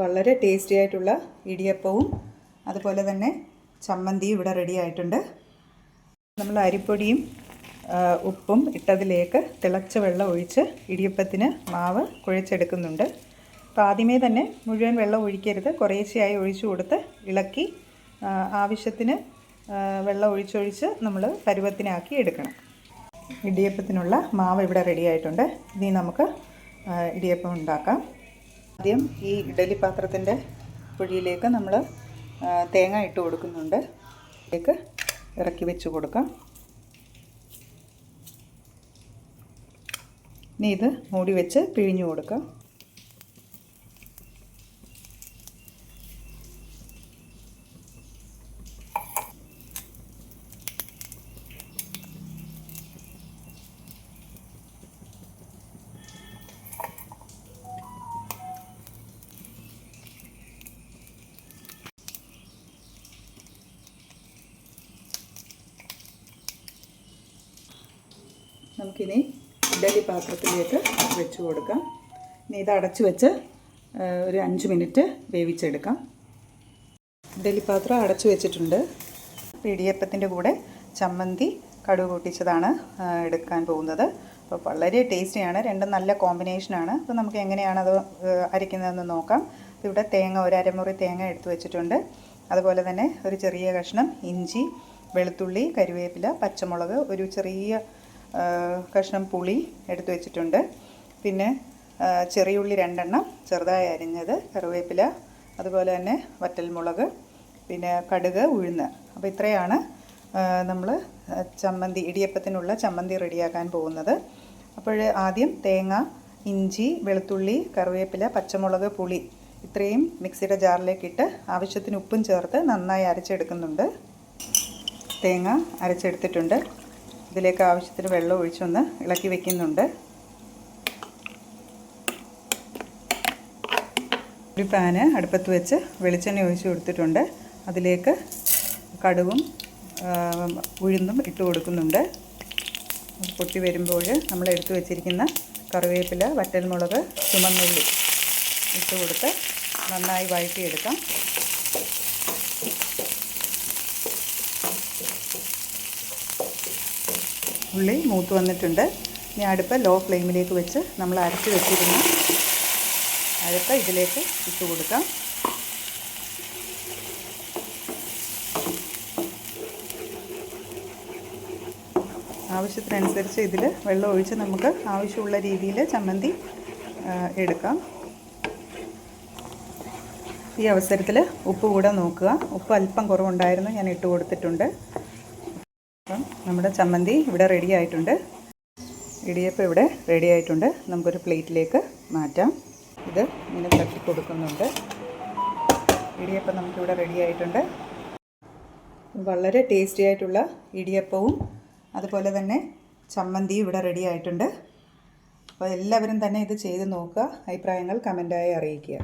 വളരെ ടേസ്റ്റി ആയിട്ടുള്ള ഇടിയപ്പവും അതുപോലെ തന്നെ ചമ്മന്തിയും ഇവിടെ റെഡി ആയിട്ടുണ്ട്. നമ്മൾ അരിപ്പൊടിയും ഉപ്പും ഇട്ടതിലേക്ക് തിളച്ച വെള്ളം ഒഴിച്ച് ഇടിയപ്പത്തിന് മാവ് കുഴച്ചെടുക്കുന്നുണ്ട്. അപ്പോൾ ആദ്യമേ തന്നെ മുഴുവൻ വെള്ളം ഒഴിക്കരുത്. കുറേശ്ശെയായി ഒഴിച്ചു കൊടുത്ത് ഇളക്കി ആവശ്യത്തിന് വെള്ളം ഒഴിച്ചൊഴിച്ച് നമ്മൾ പരുവത്തിനാക്കി എടുക്കണം. ഇടിയപ്പത്തിനുള്ള മാവ് ഇവിടെ റെഡി ആയിട്ടുണ്ട്. ഇനി നമുക്ക് ഇടിയപ്പം ഉണ്ടാക്കാം. ആദ്യം ഈ ഇഡലി പാത്രത്തിന്റെ കുഴിയിലേക്ക് നമ്മൾ തേങ്ങ ഇട്ട് കൊടുക്കുന്നുണ്ട്. ഇതിലേക്ക് ഇറക്കി വെച്ച് കൊടുക്കാം. ഇനി ഇത് മൂടി വെച്ച് പിഴിഞ്ഞു കൊടുക്കാം. നമുക്കിനി ഇഡലി പാത്രത്തിലേക്ക് വെച്ച് കൊടുക്കാം. ഇനി ഇത് അടച്ച് വെച്ച് ഒരു അഞ്ച് മിനിറ്റ് വേവിച്ചെടുക്കാം. ഇഡലി പാത്രം അടച്ചു വെച്ചിട്ടുണ്ട്. ഇടിയപ്പത്തിന്റെ കൂടെ ചമ്മന്തി കടുക് പൊട്ടിച്ചതാണ് എടുക്കാൻ പോകുന്നത്. അപ്പോൾ വളരെ ടേസ്റ്റിയാണ് രണ്ടും നല്ല കോമ്പിനേഷനാണ് അപ്പോൾ നമുക്ക് എങ്ങനെയാണ് അത് അരയ്ക്കുന്നതെന്ന് നോക്കാം. ഇവിടെ തേങ്ങ ഒരു അരമുറി തേങ്ങ എടുത്തു വെച്ചിട്ടുണ്ട്. അതുപോലെ തന്നെ ഒരു ചെറിയ കഷ്ണം ഇഞ്ചി വെളുത്തുള്ളി കരിവേപ്പില പച്ചമുളക് ഒരു ചെറിയ കഷ്ണം പുളി എടുത്തു വെച്ചിട്ടുണ്ട്. പിന്നെ ചെറിയുള്ളി രണ്ടെണ്ണം ചെറുതായി അരിഞ്ഞത് കറിവേപ്പില അതുപോലെ തന്നെ വറ്റൽമുളക് പിന്നെ കടുക് ഉഴുന്ന്. അപ്പോൾ ഇത്രയാണ് നമ്മൾ ചമ്മന്തി ഇടിയപ്പത്തിനുള്ള ചമ്മന്തി റെഡിയാക്കാൻ പോകുന്നത്. അപ്പോൾ ആദ്യം തേങ്ങ ഇഞ്ചി വെളുത്തുള്ളി കറിവേപ്പില പച്ചമുളക് പുളി ഇത്രയും മിക്സിയുടെ ജാറിലേക്കിട്ട് ആവശ്യത്തിന് ഉപ്പും ചേർത്ത് നന്നായി അരച്ചെടുക്കുന്നുണ്ട്. തേങ്ങ അരച്ചെടുത്തിട്ടുണ്ട്. ഇതിലേക്ക് ആവശ്യത്തിന് വെള്ളം ഒഴിച്ചൊന്ന് ഇളക്കി വെക്കുന്നുണ്ട്. ഒരു പാന് അടുപ്പത്ത് വെച്ച് വെളിച്ചെണ്ണ ഒഴിച്ച് കൊടുത്തിട്ടുണ്ട്. അതിലേക്ക് കടുവും ഉഴുന്നും ഇട്ട് കൊടുക്കുന്നുണ്ട്. പൊട്ടി വരുമ്പോൾ നമ്മൾ എടുത്തു വെച്ചിരിക്കുന്ന കറിവേപ്പില വറ്റൽമുളക് ചുമന്നുള്ളി ഇട്ട് കൊടുത്ത് നന്നായി വഴറ്റിയെടുക്കാം. ഉള്ളി മൂത്ത് വന്നിട്ടുണ്ട്. ഇനി അടുപ്പ് ലോ ഫ്ലെയിമിലേക്ക് വെച്ച് നമ്മൾ അരച്ച് വെച്ചിരുന്ന അരപ്പ് ഇതിലേക്ക് ഇട്ട് കൊടുക്കാം. ആവശ്യത്തിനനുസരിച്ച് ഇതിൽ വെള്ളം ഒഴിച്ച് നമുക്ക് ആവശ്യമുള്ള രീതിയിൽ ചമ്മന്തി എടുക്കാം. ഈ അവസരത്തിൽ ഉപ്പ് കൂടെ നോക്കുക. ഉപ്പ് അല്പം കുറവുണ്ടായിരുന്നു ഞാൻ ഇട്ട് കൊടുത്തിട്ടുണ്ട്. അപ്പം നമ്മുടെ ചമ്മന്തി ഇവിടെ റെഡി ആയിട്ടുണ്ട്. ഇടിയപ്പം ഇവിടെ റെഡി ആയിട്ടുണ്ട്. നമുക്കൊരു പ്ലേറ്റിലേക്ക് മാറ്റാം. ഇത് ഇങ്ങനെ തട്ടി കൊടുക്കുന്നുണ്ട്. ഇടിയപ്പം നമുക്കിവിടെ റെഡി ആയിട്ടുണ്ട്. വളരെ ടേസ്റ്റി ആയിട്ടുള്ള ഇടിയപ്പവും അതുപോലെ തന്നെ ചമ്മന്തിയും ഇവിടെ റെഡി ആയിട്ടുണ്ട്. അപ്പോൾ എല്ലാവരും തന്നെ ഇത് ചെയ്ത് നോക്കുക. അഭിപ്രായങ്ങൾ കമന്റായി അറിയിക്കുക.